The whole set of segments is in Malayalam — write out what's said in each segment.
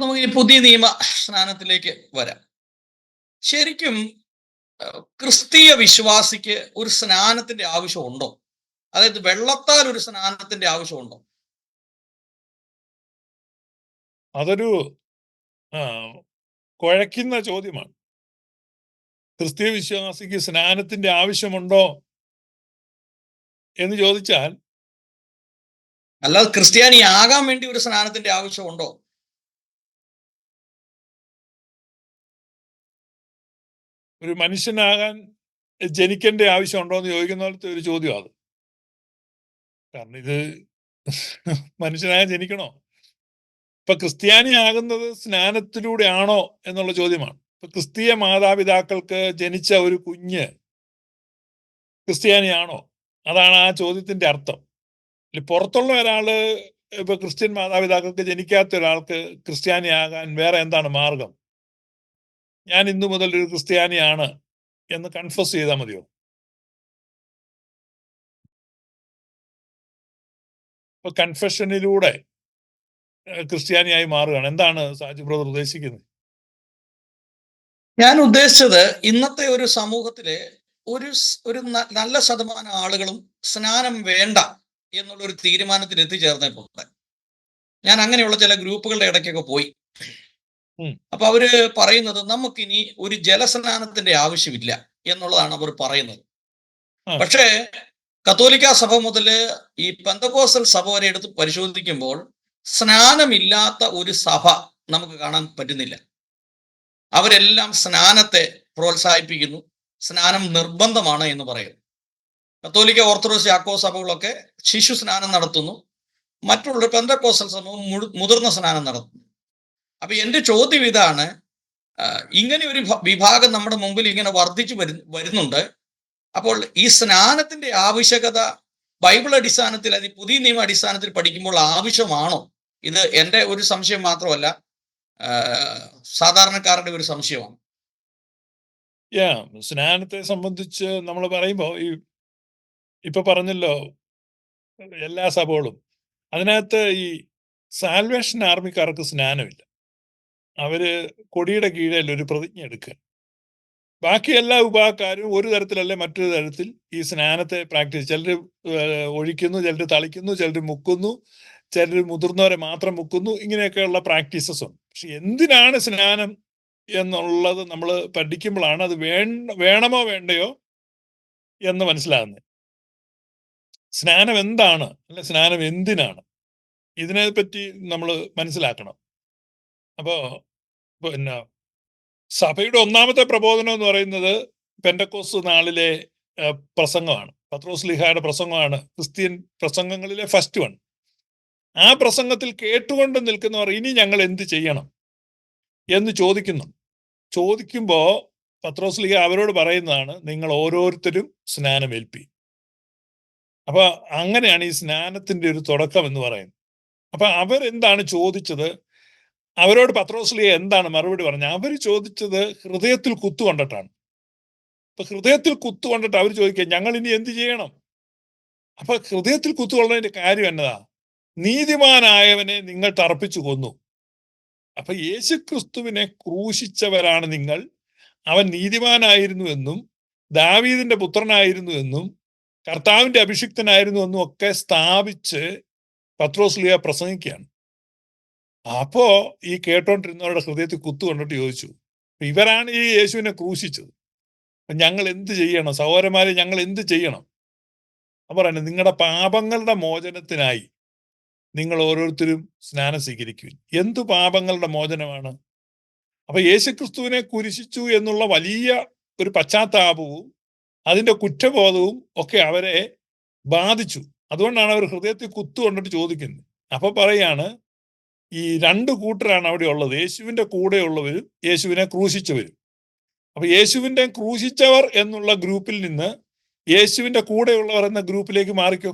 നമുക്ക് ഇനി പുതിയ നിയമ സ്നാനത്തിലേക്ക് വരാം. ശരിക്കും ക്രിസ്തീയ വിശ്വാസിക്ക് ഒരു സ്നാനത്തിന്റെ ആവശ്യമുണ്ടോ? അതായത് വെള്ളത്താൽ ഒരു സ്നാനത്തിന്റെ ആവശ്യമുണ്ടോ? അതൊരു കുഴക്കുന്ന ചോദ്യമാണ്. ക്രിസ്തീയ വിശ്വാസിക്ക് സ്നാനത്തിന്റെ ആവശ്യമുണ്ടോ എന്ന് ചോദിച്ചാൽ അല്ലാതെ ക്രിസ്ത്യാനി ആകാൻ വേണ്ടി ഒരു സ്നാനത്തിന്റെ ആവശ്യമുണ്ടോ? ഒരു മനുഷ്യനാകാൻ ജനിക്കേണ്ട ആവശ്യമുണ്ടോ എന്ന് ചോദിക്കുന്ന പോലത്തെ ഒരു ചോദ്യം അത്. കാരണം ഇത് മനുഷ്യനാകാൻ ജനിക്കണോ? ഇപ്പൊ ക്രിസ്ത്യാനി ആകുന്നത് സ്നാനത്തിലൂടെ ആണോ എന്നുള്ള ചോദ്യമാണ്. ഇപ്പൊ ക്രിസ്തീയ മാതാപിതാക്കൾക്ക് ജനിച്ച ഒരു കുഞ്ഞ് ക്രിസ്ത്യാനിയാണോ? അതാണ് ആ ചോദ്യത്തിന്റെ അർത്ഥം. പുറത്തുള്ള ഒരാൾ ഇപ്പൊ ക്രിസ്ത്യൻ മാതാപിതാക്കൾക്ക് ജനിക്കാത്ത ഒരാൾക്ക് ക്രിസ്ത്യാനിയാകാൻ വേറെ എന്താണ് മാർഗം? ഞാൻ ഇന്നു മുതൽ ഒരു ക്രിസ്ത്യാനിയാണ് എന്ന് കൺഫസ് ചെയ്താൽ മതിയോ? ഇപ്പൊ കൺഫെഷനിലൂടെ ക്രിസ്ത്യാനിയായി മാറുകയാണ്. എന്താണ് സാജു ബ്രദർ ഉദ്ദേശിക്കുന്നത്? ഞാൻ ഉദ്ദേശിച്ചത് ഇന്നത്തെ ഒരു സമൂഹത്തിലെ ഒരു ഒരു നല്ല ശതമാനം ആളുകളും സ്നാനം വേണ്ട എന്നുള്ള ഒരു തീരുമാനത്തിൽ എത്തിച്ചേർന്നിട്ടുണ്ട് ഞാൻ അങ്ങനെയുള്ള ചില ഗ്രൂപ്പുകളുടെ ഇടയ്ക്കൊക്കെ പോയി. അപ്പൊ അവർ പറയുന്നത് നമുക്കിനി ഒരു ജലസ്നാനത്തിന്റെ ആവശ്യമില്ല എന്നുള്ളതാണ് അവർ പറയുന്നത്. പക്ഷേ കത്തോലിക്ക സഭ മുതൽ ഈ പന്തകോസൽ സഭ വരെ എടുത്ത് പരിശോധിക്കുമ്പോൾ സ്നാനമില്ലാത്ത ഒരു സഭ നമുക്ക് കാണാൻ പറ്റുന്നില്ല. അവരെല്ലാം സ്നാനത്തെ പ്രോത്സാഹിപ്പിക്കുന്നു. സ്നാനം നിർബന്ധമാണ് എന്ന് പറയുന്നു. കത്തോലിക്ക ഓർത്തഡോക്സ് യാക്കോ സഭകളൊക്കെ ശിശു സ്നാനം നടത്തുന്നു. മറ്റുള്ള പെന്തക്കോസൽ സമൂഹം മുതിർന്ന സ്നാനം നടത്തുന്നു. അപ്പൊ എന്റെ ചോദ്യം ഇതാണ് ഇങ്ങനെ ഒരു വിഭാഗം നമ്മുടെ മുമ്പിൽ ഇങ്ങനെ വർദ്ധിച്ചു വരു വരുന്നുണ്ട്. അപ്പോൾ ഈ സ്നാനത്തിന്റെ ആവശ്യകത ബൈബിൾ അടിസ്ഥാനത്തിൽ അത് പുതിയ നിയമ അടിസ്ഥാനത്തിൽ പഠിക്കുമ്പോൾ ആവശ്യമാണോ? ഇത് എന്റെ ഒരു സംശയം മാത്രമല്ല സാധാരണക്കാരുടെ ഒരു സംശയമാണ്. യാ സ്നാനത്തെ സംബന്ധിച്ച് നമ്മൾ പറയുമ്പോൾ ഈ ഇപ്പൊ പറഞ്ഞല്ലോ എല്ലാ സഭകളും. അതിനകത്ത് ഈ സാൽവേഷൻ ആർമിക്കാർക്ക് സ്നാനമില്ല. അവർ കൊടിയുടെ കീഴിൽ ഒരു പ്രതിജ്ഞ എടുക്കുക. ബാക്കി എല്ലാ വിഭാഗക്കാരും ഒരു തരത്തിലല്ലേ മറ്റൊരു തരത്തിൽ ഈ സ്നാനത്തെ പ്രാക്ടീസ് ചിലർ ഒഴിക്കുന്നു ചിലർ തളിക്കുന്നു ചിലർ മുക്കുന്നു ചിലർ മുതിർന്നവരെ മാത്രം മുക്കുന്നു ഇങ്ങനെയൊക്കെയുള്ള പ്രാക്ടീസസ് ഉണ്ട്. പക്ഷെ എന്തിനാണ് സ്നാനം എന്നുള്ളത് നമ്മൾ പഠിക്കുമ്പോഴാണ് അത് വേണമോ വേണ്ടയോ എന്ന് മനസ്സിലാകുന്നത്. സ്നാനം എന്താണ്? അല്ലെ സ്നാനം എന്തിനാണ്? ഇതിനെ പറ്റി നമ്മൾ മനസ്സിലാക്കണം. അപ്പോ പിന്നെ സഭയുടെ ഒന്നാമത്തെ പ്രബോധനം എന്ന് പറയുന്നത് പെൻഡക്കോസ് നാളിലെ പ്രസംഗമാണ്. പത്രോസ് ലിഹായുടെ പ്രസംഗമാണ്. ക്രിസ്ത്യൻ പ്രസംഗങ്ങളിലെ ഫസ്റ്റ് വൺ ആ പ്രസംഗത്തിൽ കേട്ടുകൊണ്ട് നിൽക്കുന്നവർ ഇനി ഞങ്ങൾ എന്ത് ചെയ്യണം എന്ന് ചോദിക്കുന്നു. ചോദിക്കുമ്പോ പത്രോസ് ലിഹ അവരോട് പറയുന്നതാണ് നിങ്ങൾ ഓരോരുത്തരും സ്നാനമേൽപ്പി. അപ്പൊ അങ്ങനെയാണ് ഈ സ്നാനത്തിന്റെ ഒരു തുടക്കം എന്ന് പറയുന്നത്. അപ്പൊ അവരെന്താണ് ചോദിച്ചത്? അവരോട് പത്രോസ്ലിയ എന്താണ് മറുപടി പറഞ്ഞത്? അവർ ചോദിച്ചത് ഹൃദയത്തിൽ കുത്തു കുത്തുകൊണ്ടിട്ടാണ് അപ്പൊ ഹൃദയത്തിൽ കുത്തു കുത്തുകൊണ്ടിട്ട് അവർ ചോദിക്കുക ഞങ്ങൾ ഇനി എന്ത് ചെയ്യണം? അപ്പൊ ഹൃദയത്തിൽ കുത്തു കുത്തുകൊള്ളതിന്റെ കാര്യം എന്നതാ? നീതിമാനായവനെ നിങ്ങൾ തറപ്പിച്ചു കൊന്നു. അപ്പൊ യേശു ക്രിസ്തുവിനെ ക്രൂശിച്ചവരാണ് നിങ്ങൾ. അവൻ നീതിമാനായിരുന്നു എന്നും ദാവീദിന്റെ പുത്രനായിരുന്നു എന്നും കർത്താവിന്റെ അഭിഷിക്തനായിരുന്നു എന്നും ഒക്കെ സ്ഥാപിച്ച് പത്രോസ്ലിയ പ്രസംഗിക്കുകയാണ്. അപ്പോ ഈ കേട്ടോണ്ടിരുന്നവരുടെ ഹൃദയത്തിൽ കുത്തു കൊണ്ടിട്ട് ചോദിച്ചു "അപ്പൊ ഇവരാണ് ഈ യേശുവിനെ ക്രൂശിച്ചത്? ഞങ്ങൾ എന്ത് ചെയ്യണം? സഹോദരന്മാരെ ഞങ്ങൾ എന്ത് ചെയ്യണം? അപ്പൊ പറയുന്നത് നിങ്ങളുടെ പാപങ്ങളുടെ മോചനത്തിനായി നിങ്ങൾ ഓരോരുത്തരും സ്നാനം സ്വീകരിക്കുവിൻ. എന്തു പാപങ്ങളുടെ മോചനമാണ്? അപ്പൊ യേശുക്രിസ്തുവിനെ കുരിശിച്ചു എന്നുള്ള വലിയ ഒരു പശ്ചാത്താപവും അതിന്റെ കുറ്റബോധവും ഒക്കെ അവരെ ബാധിച്ചു. അതുകൊണ്ടാണ് അവർ ഹൃദയത്തിൽ കുത്തു കൊണ്ടിട്ട് ചോദിക്കുന്നത്. അപ്പൊ പറയാണ് ഈ രണ്ട് കൂട്ടരാണ് അവിടെ ഉള്ളത്. യേശുവിന്റെ കൂടെയുള്ളവരും യേശുവിനെ ക്രൂശിച്ചവരും അപ്പൊ യേശുവിന്റെ ക്രൂശിച്ചവർ എന്നുള്ള ഗ്രൂപ്പിൽ നിന്ന് യേശുവിന്റെ കൂടെയുള്ളവർ എന്ന ഗ്രൂപ്പിലേക്ക് മാറിക്കോ.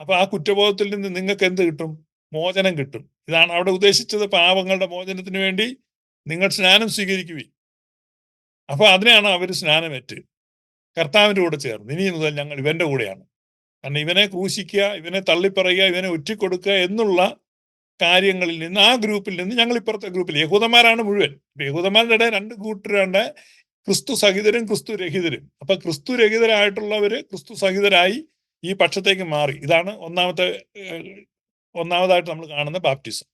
അപ്പൊ ആ കുറ്റബോധത്തിൽ നിന്ന് നിങ്ങൾക്ക് എന്ത് കിട്ടും? മോചനം കിട്ടും. ഇതാണ് അവിടെ ഉദ്ദേശിച്ചത്. പാവങ്ങളുടെ മോചനത്തിന് വേണ്ടി നിങ്ങൾ സ്നാനം സ്വീകരിക്കുകയും അപ്പൊ അതിനാണ് അവർ സ്നാനമേറ്റ്. കർത്താവിന്റെ കൂടെ ചേർന്ന്. ഇനി മുതൽ ഞങ്ങൾ ഇവന്റെ കൂടെയാണ്. കാരണം ഇവനെ ക്രൂശിക്കുക ഇവനെ തള്ളിപ്പറയുക ഇവനെ ഒറ്റിക്കൊടുക്കുക എന്നുള്ള കാര്യങ്ങളിൽ നിന്ന് ആ ഗ്രൂപ്പിൽ നിന്ന് ഞങ്ങൾ ഇപ്പുറത്തെ ഗ്രൂപ്പിൽ യഹൂദന്മാരാണ് മുഴുവൻ. യഹൂദന്മാരുടെ ഇടയിൽ രണ്ട് കൂട്ടരുണ്ട് ക്രിസ്തു സഹിതരും ക്രിസ്തു രഹിതരും. അപ്പൊ ക്രിസ്തു രഹിതരായിട്ടുള്ളവര് ക്രിസ്തു സഹിതരായി ഈ പക്ഷത്തേക്ക് മാറി. ഇതാണ് ഒന്നാമത്തെ ഒന്നാമതായിട്ട് നമ്മൾ കാണുന്ന ബാപ്റ്റിസം.